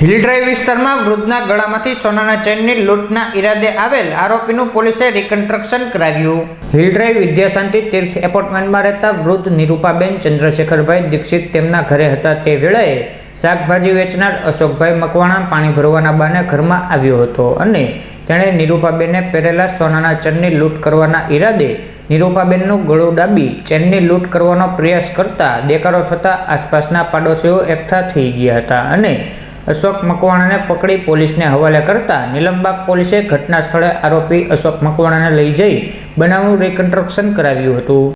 હિલડ્રાઈવ વિસ્તારમાં વૃદ્ધના ગળામાંથી સોનાના ચેનની લૂંટના ઈરાદે આવેલ આરોપીનું પોલીસે રિકન્સ્ટ્રક્શન કરાવ્યું. હિલડ્રાઈવ વિદ્યાશાંતિ તીર્થ એપાર્ટમેન્ટમાં રહેતા વૃદ્ધ નિરૂપાબેન ચંદ્રશેખરભાઈ દીક્ષિત તેમના ઘરે હતા. તે વેળાએ શાકભાજી વેચનાર અશોકભાઈ મકવાણા પાણી ભરવાના બાને ઘરમાં આવ્યો હતો અને તેણે નિરૂપાબેને પહેરેલા સોનાના ચેનની લૂંટ કરવાના ઈરાદે નિરૂપાબેનનું ગળું ડાબી ચેનની લૂંટ કરવાનો પ્રયાસ કરતા, દેકારો થતાં આસપાસના પાડોશીઓ એકઠા થઈ ગયા હતા અને અશોક મકવાણાને પકડી પોલીસને હવાલે કરતા નિલમબાગ પોલીસે ઘટના સ્થળે આરોપી અશોક મકવાણાને લઈ જઈ બનાવનું રિકન્સ્ટ્રક્શન કરાવ્યું હતું.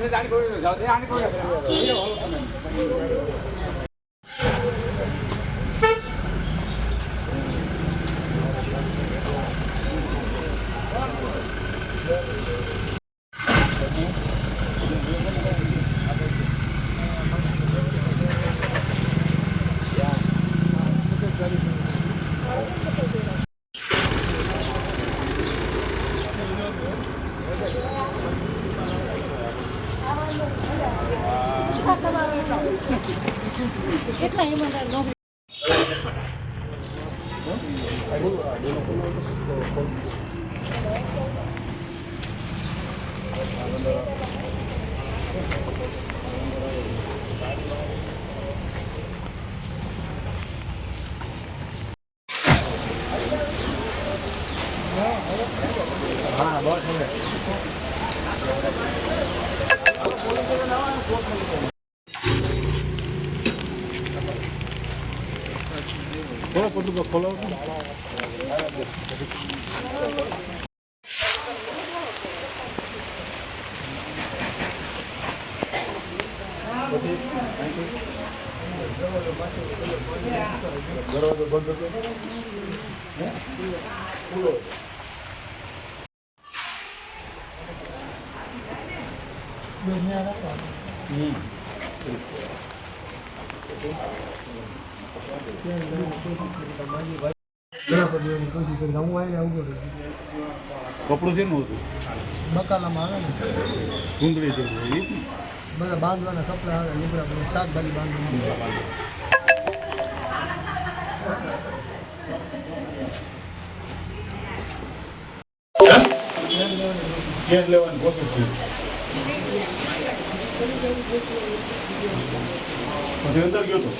在那里搞的，就在那里。કેટલા એમાં খোলা পর্যন্ত খোলা દરવાજો બંધ ખુલ્લો હમ કપડું શેનું હતું બકાલામાં આવે ને કુંદડી જેવું ને? બધા બાંધવાના કપડા આવે લીકડા શાકભાજી બાંધવાનું લેવાની કોશિશ કરી. અંદર ગયો હતો?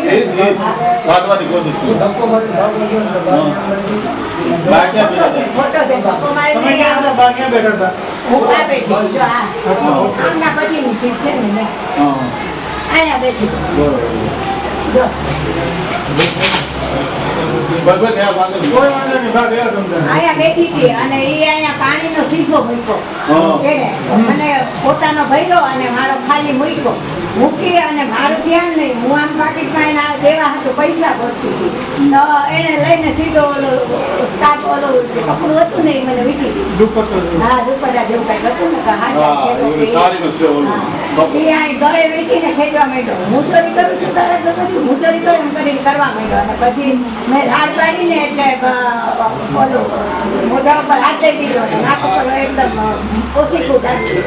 એ જ, એ જ. કાઢવાની કોશિશ કરી. ધક્કો મારી ભાવ લગ્યો ને તો હા. બા ક્યાં બેઠા હતા? તમે ક્યાં હતા બા ક્યાં બેઠા હતા હા. બરોબર. બરોબર, ત્યાં બાંધેલું. કોઈ વાંધો નહીં બા ગયા તમને અહીંયા બેઠી પોતાનો ભર્યો અને મારો ખાલી મૂક્યો. મૂકી અને મારું ધ્યાન નહીં. હું આમ પાકીટમાં એના દેવા હતું પૈસા ભરતી હતી. તો એને લઈને સીધો ઓલો સ્ટાફ ઓલો કપડું હતું ને એ મને વીટી દીધું. હા દુપટ્ટા જેવું હતું ને હા, અહીં ગળે વીટીને ખેંચવા માંડ્યો. હું ચોરી કરું છું તારે. તો પછી હું તો એમ કરીને કરવા માંડ્યો અને પછી મેં રાડ પાડીને એટલે ઓલું મોઢા ઉપર હાથ લઈ દીધો અને નાક ઉપર એકદમ ઓછી કૂદ આપી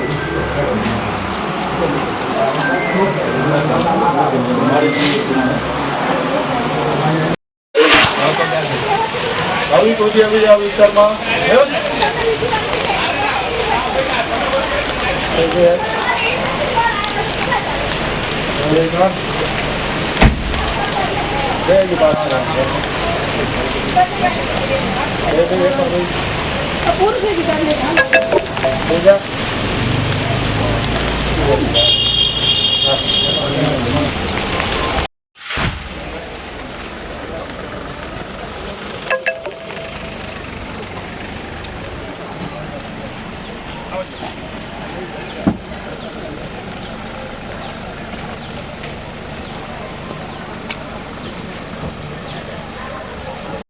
આવી કોઈ આવી આ વિસ્તારમાં. Thank જય બીજા